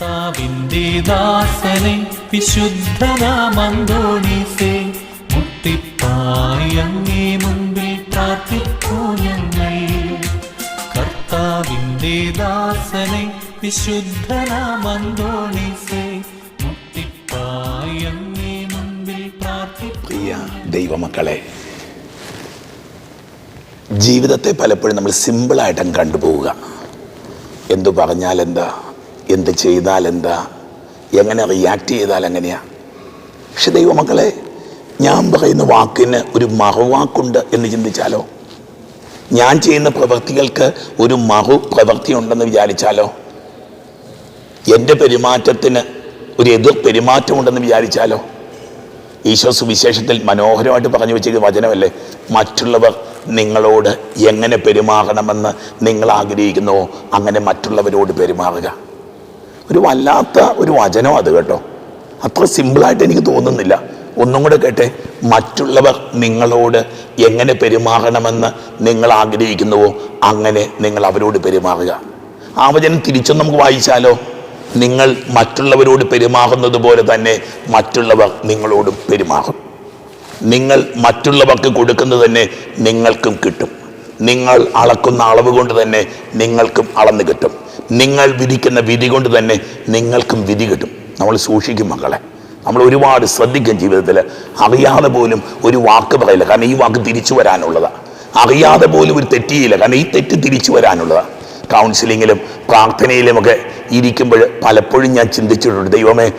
കർത്താവിന്റെ ദാസനെ വിശുദ്ധനാമന്തോണീസേ മുട്ടിപ്പായി മുട്ടിപ്പായങ്ങേ മുമ്പിൽ പ്രാർത്ഥിക്കൂ ഞങ്ങൾ. കർത്താവിന്റെ ദാസനെ വിശുദ്ധനാമന്തോണീസേ മുട്ടിപ്പായങ്ങേ മുമ്പിൽ പ്രാർത്ഥിക്കൂ. ദൈവമക്കളെ ജീവിതത്തെ പലപ്പോഴും നമ്മൾ സിമ്പിളായിട്ടും കണ്ടുപോവുക. എന്തു പറഞ്ഞാൽ എന്താ എന്ത് ചെയ്താൽ എന്താ? എങ്ങനെ റിയാക്ട് ചെയ്താൽ എങ്ങനെയാ? പക്ഷെ ദൈവമക്കളെ ഞാൻ പറയുന്ന വാക്കിന് ഒരു മറുവാക്കുണ്ട് എന്ന് ചിന്തിച്ചാലോ? ഞാൻ ചെയ്യുന്ന പ്രവൃത്തികൾക്ക് ഒരു മറു പ്രവൃത്തി ഉണ്ടെന്ന് വിചാരിച്ചാലോ? എന്റെ പെരുമാറ്റത്തിന് ഒരു എതിർ പെരുമാറ്റമുണ്ടെന്ന് വിചാരിച്ചാലോ? ഈശോ സുവിശേഷത്തിൽ മനോഹരമായിട്ട് പറഞ്ഞു വെച്ചിരിക്കുന്ന വചനമല്ലേ? മറ്റുള്ളവർ നിങ്ങളോട് എങ്ങനെ പെരുമാറണമെന്ന് നിങ്ങൾ ആഗ്രഹിക്കുന്നുവോ അങ്ങനെ മറ്റുള്ളവരോട് പെരുമാറുക. ഒരു വല്ലാത്ത ഒരു വചനം അത് കേട്ടോ. അത്ര സിമ്പിളായിട്ട് എനിക്ക് തോന്നുന്നില്ല. ഒന്നും കൂടെ കേട്ടെ മറ്റുള്ളവർ നിങ്ങളോട് എങ്ങനെ പെരുമാറണമെന്ന് നിങ്ങൾ ആഗ്രഹിക്കുന്നുവോ അങ്ങനെ നിങ്ങൾ അവരോട് പെരുമാറുക. ആ വചനം തിരിച്ചും നമുക്ക് വായിച്ചാലോ? നിങ്ങൾ മറ്റുള്ളവരോട് പെരുമാറുന്നത് പോലെ തന്നെ മറ്റുള്ളവർ നിങ്ങളോടും പെരുമാറും. നിങ്ങൾ മറ്റുള്ളവർക്ക് കൊടുക്കുന്നത് തന്നെ നിങ്ങൾക്കും കിട്ടും. നിങ്ങൾ അളക്കുന്ന അളവ് കൊണ്ട് തന്നെ നിങ്ങൾക്കും അളന്ന് കിട്ടും. നിങ്ങൾ വിധിക്കുന്ന വിധി കൊണ്ട് തന്നെ നിങ്ങൾക്കും വിധി കിട്ടും. നമ്മൾ സൂക്ഷിക്കും മക്കളെ. നമ്മൾ ഒരുപാട് ശ്രദ്ധിക്കും ജീവിതത്തിൽ അറിയാതെ പോലും ഒരു വാക്ക് പറയില്ല. കാരണം ഈ വാക്ക് തിരിച്ചു വരാനുള്ളതാണ് അറിയാതെ പോലും ഒരു തെറ്റിയില്ല. കാരണം ഈ തെറ്റ് തിരിച്ചു വരാനുള്ളതാണ് കൗൺസിലിങ്ങിലും പ്രാർത്ഥനയിലുമൊക്കെ ഇരിക്കുമ്പോൾ പലപ്പോഴും ഞാൻ ചിന്തിച്ചിട്ടുണ്ട് ദൈവമേ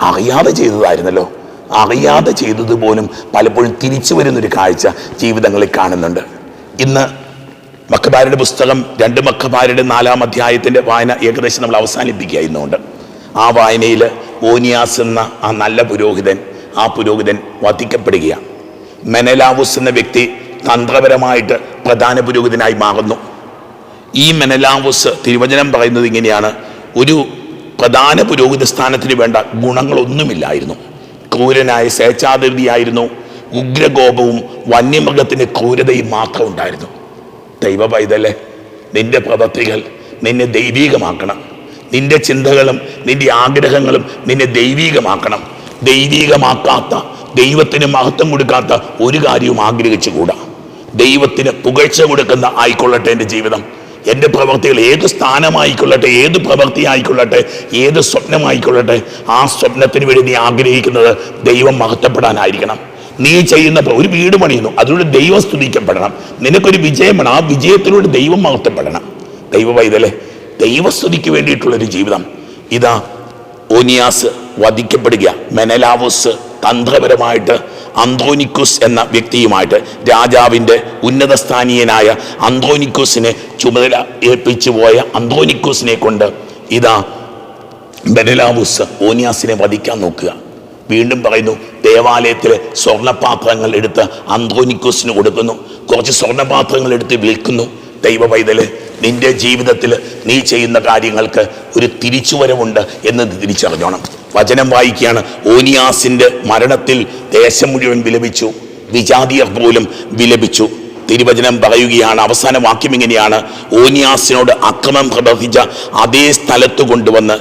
അറിയാതെ ചെയ്തതായിരുന്നല്ലോ. അറിയാതെ ചെയ്തത് പോലും പലപ്പോഴും തിരിച്ചു വരുന്നൊരു കാഴ്ച ജീവിതങ്ങളിൽ കാണുന്നുണ്ട്. ഇന്ന് മക്കബാരുടെ പുസ്തകം രണ്ട് മക്കബാരുടെ നാലാം അധ്യായത്തിന്റെ വായന ഏകദേശം നമ്മൾ അവസാനിപ്പിക്കുകയായിരുന്നുകൊണ്ട് ആ വായനയിൽ ഓനിയാസ് എന്ന ആ നല്ല പുരോഹിതൻ ആ പുരോഹിതൻ വധിക്കപ്പെടുകയാണ്. മെനലാവുസ് എന്ന വ്യക്തി തന്ത്രപരമായിട്ട് പ്രധാന പുരോഹിതനായി മാറുന്നു. ഈ മെനലാവുസ് തിരുവചനം പറയുന്നത് ഇങ്ങനെയാണ്. ഒരു പ്രധാന പുരോഹിത സ്ഥാനത്തിന് വേണ്ട ഗുണങ്ങളൊന്നുമില്ലായിരുന്നു. ക്രൂരനായ സ്വേച്ഛാതിർതിയായിരുന്നു ഉഗ്രകോപവും വന്യമൃഗത്തിന്റെ ക്രൂരതയും മാത്രം ഉണ്ടായിരുന്നു. ദൈവ പൈതലെ നിന്റെ പ്രവൃത്തികൾ നിന്നെ ദൈവീകമാക്കണം. നിന്റെ ചിന്തകളും നിന്റെ ആഗ്രഹങ്ങളും നിന്നെ ദൈവീകമാക്കണം. ദൈവീകമാക്കാത്ത ദൈവത്തിന് മഹത്വം കൊടുക്കാത്ത ഒരു കാര്യവും ആഗ്രഹിച്ചുകൂടാ. ദൈവത്തിന് പുകഴ്ച കൊടുക്കുന്ന ആയിക്കൊള്ളട്ടെ എന്റെ ജീവിതം. എന്റെ പ്രവൃത്തികൾ ഏത് സ്ഥാനമായിക്കൊള്ളട്ടെ ഏത് പ്രവൃത്തി ആയിക്കൊള്ളട്ടെ ഏത് സ്വപ്നമായിക്കൊള്ളട്ടെ ആ സ്വപ്നത്തിന് വേണ്ടി നീ ആഗ്രഹിക്കുന്നത് ദൈവം മഹത്വപ്പെടാനായിരിക്കണം. നീ ചെയ്യുന്ന ഒരു വീട് പണിയുന്നു അതിലൂടെ ദൈവം സ്തുതിക്കപ്പെടണം. നിനക്കൊരു വിജയം വേണം ആ വിജയത്തിലൂടെ ദൈവം മഹത്വപ്പെടണം. ദൈവ വൈതലെ ദൈവസ്തുതിക്ക് വേണ്ടിയിട്ടുള്ളൊരു ജീവിതം. ഇതാ ഓനിയാസ് വധിക്കപ്പെടുക മെനലാവോസ് തന്ത്രപരമായിട്ട് അന്തോനിക്കുസ് എന്ന വ്യക്തിയുമായിട്ട് രാജാവിന്റെ ഉന്നതസ്ഥാനീയനായ അന്തോനിക്കുസിനെ ചുമതല ഏൽപ്പിച്ചു പോയ അന്തോനിക്കുസിനെ കൊണ്ട് ഇതാ ബെനലാവുസ് ഓനിയാസിനെ വധിക്കാൻ നോക്കുക. വീണ്ടും പറയുന്നു ദേവാലയത്തിലെ സ്വർണപാത്രങ്ങൾ എടുത്ത് അന്തോനിക്കോസിന് കൊടുക്കുന്നു. കുറച്ച് സ്വർണപാത്രങ്ങൾ എടുത്ത് വിൽക്കുന്നു. ദൈവ പൈതൽ നിന്റെ ജീവിതത്തിൽ നീ ചെയ്യുന്ന കാര്യങ്ങൾക്ക് ഒരു തിരിച്ചുവരവുണ്ട് എന്ന് തിരിച്ചറിഞ്ഞോണം. വചനം വായിക്കുകയാണ് ഓനിയാസിന്റെ മരണത്തിൽ ദേശം മുഴുവൻ വിലപിച്ചു വിജാതിയർ പോലും വിലപിച്ചു. തിരുവചനം പറയുകയാണ് അവസാന വാക്യം ഇങ്ങനെയാണ് ഓനിയാസിനോട് അക്രമം പ്രവർത്തിച്ച അതേ സ്ഥലത്ത് കൊണ്ടുവന്ന്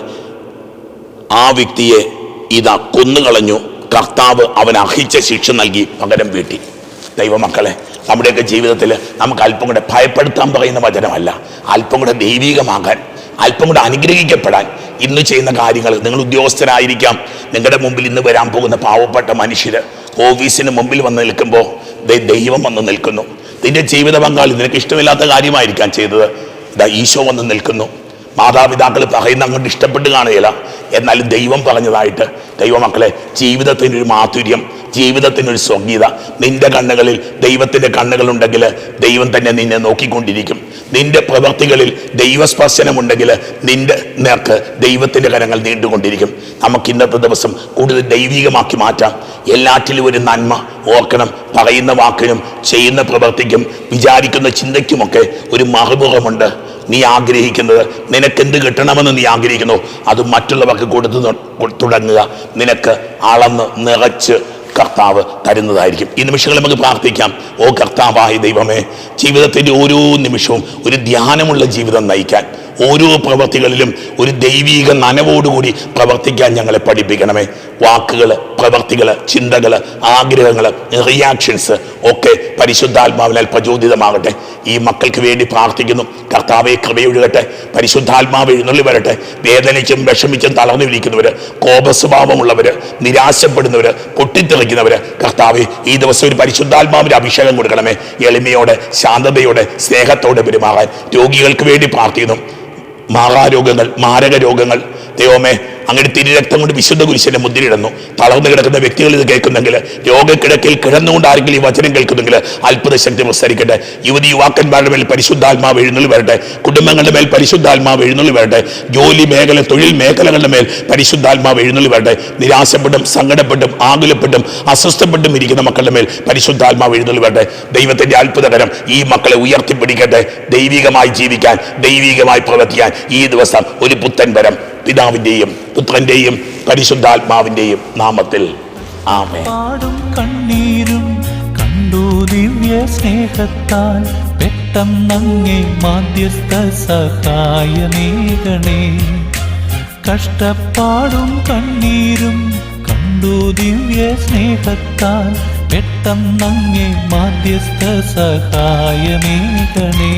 ആ വ്യക്തിയെ ഇതാ കൊന്നുകളഞ്ഞു. കർത്താവ് അവൻ അർഹിച്ച ശിക്ഷ നൽകി പകരം വീട്ടി. ദൈവമക്കളെ നമ്മുടെയൊക്കെ ജീവിതത്തിൽ നമുക്ക് അല്പം കൂടെ ഭയപ്പെടുത്താൻ പറയുന്ന വചനമല്ല. അല്പം കൂടെ ദൈവികമാകാൻ അല്പം കൂടെ അനുഗ്രഹിക്കപ്പെടാൻ ഇന്ന് ചെയ്യുന്ന കാര്യങ്ങൾ. നിങ്ങൾ ഉദ്യോഗസ്ഥരായിരിക്കാം നിങ്ങളുടെ മുമ്പിൽ ഇന്ന് വരാൻ പോകുന്ന പാവപ്പെട്ട മനുഷ്യർ ഓഫീസിന് മുമ്പിൽ വന്ന് നിൽക്കുമ്പോൾ ദൈവം വന്ന് നിൽക്കുന്നു. നിന്റെ ജീവിത പങ്കാളി നിനക്ക് ഇഷ്ടമില്ലാത്ത കാര്യമായിരിക്കാം ചെയ്തത്. ഇതാ ഈശോ വന്ന് നിൽക്കുന്നു. മാതാപിതാക്കൾ പറയുന്ന അങ്ങോട്ട് ഇഷ്ടപ്പെട്ട് കാണുകയില്ല. എന്നാലും ദൈവം പറഞ്ഞതായിട്ട് ദൈവമക്കളെ ജീവിതത്തിനൊരു മാധുര്യം ജീവിതത്തിനൊരു സ്വഗീത നിന്റെ കണ്ണുകളിൽ ദൈവത്തിന്റെ കണ്ണുകളുണ്ടെങ്കിൽ ദൈവം തന്നെ നിന്നെ നോക്കിക്കൊണ്ടിരിക്കും. നിന്റെ പ്രവൃത്തികളിൽ ദൈവസ്പർശനമുണ്ടെങ്കിൽ നിന്റെ നേർക്ക് ദൈവത്തിന്റെ കരങ്ങൾ നീണ്ടുകൊണ്ടിരിക്കും. നമുക്ക് ഇന്നത്തെ ദിവസം കൂടുതൽ ദൈവികമാക്കി മാറ്റാം. എല്ലാറ്റിലും ഒരു നന്മ ഓർക്കണം. പറയുന്ന വാക്കിനും ചെയ്യുന്ന പ്രവൃത്തിക്കും വിചാരിക്കുന്ന ചിന്തയ്ക്കുമൊക്കെ ഒരു മറുപുറമുണ്ട്. നീ ആഗ്രഹിക്കുന്നത് നിനക്കെന്ത് കിട്ടണമെന്ന് നീ ആഗ്രഹിക്കുന്നു. അത് മറ്റുള്ളവർക്ക് കൊടുത്തു തുടങ്ങുക. നിനക്ക് അളന്ന് നിറച്ച് കർത്താവ് തരുന്നതായിരിക്കും. ഈ നിമിഷങ്ങൾ നമുക്ക് പ്രാർത്ഥിക്കാം. ഓ കർത്താവായ ദൈവമേ ജീവിതത്തിന്റെ ഓരോ നിമിഷവും ഒരു ധ്യാനമുള്ള ജീവിതം നയിക്കാൻ ഓരോ പ്രവർത്തികളിലും ഒരു ദൈവീക നനവോടുകൂടി പ്രവർത്തിക്കാൻ ഞങ്ങളെ പഠിപ്പിക്കണമേ. വാക്കുകൾ പ്രവർത്തികൾ ചിന്തകൾ ആഗ്രഹങ്ങൾ റിയാക്ഷൻസ് ഒക്കെ പരിശുദ്ധാത്മാവിനാൽ പ്രചോദിതമാകട്ടെ. ഈ മക്കൾക്ക് വേണ്ടി പ്രാർത്ഥിക്കുന്നു. കർത്താവെ കൃപയൊഴുകട്ടെ പരിശുദ്ധാത്മാവ് എഴുന്നള്ളി വരട്ടെ. വേദനിച്ചും വിഷമിച്ചും തളർന്നു വിളിക്കുന്നവർ കോപസ്വഭാവമുള്ളവർ നിരാശപ്പെടുന്നവർ പൊട്ടിത്തെറിക്കുന്നവർ കർത്താവെ ഈ ദിവസം ഒരു പരിശുദ്ധാത്മാവിന്റെ അഭിഷേകം കൊടുക്കണമേ. എളിമയോടെ ശാന്തതയോടെ സ്നേഹത്തോടെ പെരുമാറാൻ രോഗികൾക്ക് വേണ്ടി പ്രാർത്ഥിക്കുന്നു. മാറാരോഗങ്ങൾ മാരക രോഗങ്ങൾ ദൈവമേ അങ്ങനെ തിരുരക്തം കൊണ്ട് വിശുദ്ധ കുരിശിന്റെ മുദ്രയിടുന്നു തളർന്നു കിടക്കുന്ന വ്യക്തികൾ ഇത് കേൾക്കുന്നെങ്കിൽ രോഗക്കിടക്കിൽ കിടന്നുകൊണ്ട് ആരെങ്കിലും ഈ വചനം കേൾക്കുന്നെങ്കിൽ അത്ഭുത ശക്തി പ്രസരിക്കട്ടെ. യുവതി യുവാക്കന്മാരുടെ മേൽ പരിശുദ്ധാത്മാവ് എഴുന്നള്ളി വരട്ടെ. കുടുംബങ്ങളുടെ മേൽ പരിശുദ്ധാത്മാവ് എഴുന്നള്ളി വരട്ടെ. ജോലി മേഖല തൊഴിൽ മേഖലകളുടെ മേൽ പരിശുദ്ധാത്മാവ് എഴുന്നള്ളി വരട്ടെ. നിരാശപ്പെട്ടും സങ്കടപ്പെട്ടും ആകുലപ്പെട്ടും അസ്വസ്ഥപ്പെട്ടും ഇരിക്കുന്ന മക്കളുടെ മേൽ പരിശുദ്ധാത്മാവ് എഴുന്നള്ളി വരട്ടെ. ദൈവത്തിന്റെ അത്ഭുതകരം ഈ മക്കളെ ഉയർത്തിപ്പിടിക്കട്ടെ. ദൈവികമായി ജീവിക്കാൻ ദൈവികമായി പ്രവർത്തിക്കാൻ ഈ ദിവസം ഒരു പുത്തൻ വരം. പിതാവിന്റെയും പുത്രന്റെയും പരിശുദ്ധാത്മാവിന്റെയും നാമത്തിൽ. ആമേ പാടും കണ്ണീരും കണ്ടു ദിവ്യ സ്നേഹത്താൽ പെട്ടെന്നങ്ങേ മാധ്യസ്ഥ സഹായമേകണേ കഷ്ടപ്പാടും കണ്ണീരും കണ്ടു ദിവ്യ സ്നേഹത്താൽ പെട്ടെന്നങ്ങേ മാധ്യസ്ഥ സഹായമേകണേ